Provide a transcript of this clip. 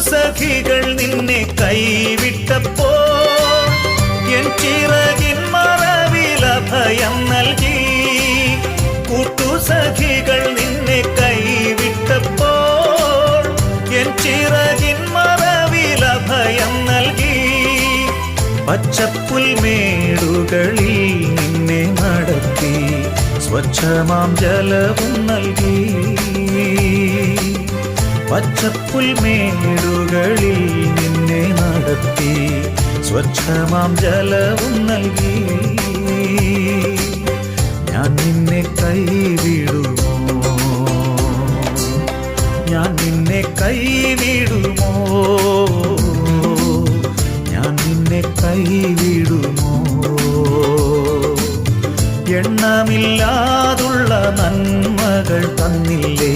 കൂട്ടുസഖികൾ നിന്നെ കൈവിട്ടപ്പോ എൻ ചിറകിൻ മറവില ഭയം നൽകി. കൂട്ടു സഖികൾ നിന്നെ കൈവിട്ടപ്പോൾ എൻ ചിറകിൻ മറവില ഭയം നൽകി. പച്ചപ്പുൽമേടുകളിൽ നിന്നെ നടത്തി സ്വച്ഛമാം ജലവും നൽകി. പച്ചപ്പുൽമേടുകളിൽ നിന്നെ നടത്തി സ്വച്ഛമാം ജലവും നൽകി. ഞാൻ നിന്നെ കൈവിടുമോ? ഞാൻ നിന്നെ കൈവിടുമോ? ഞാൻ നിന്നെ കൈവിടുമോ? എണ്ണമില്ലാതുള്ള നന്മകൾ തന്നില്ലേ?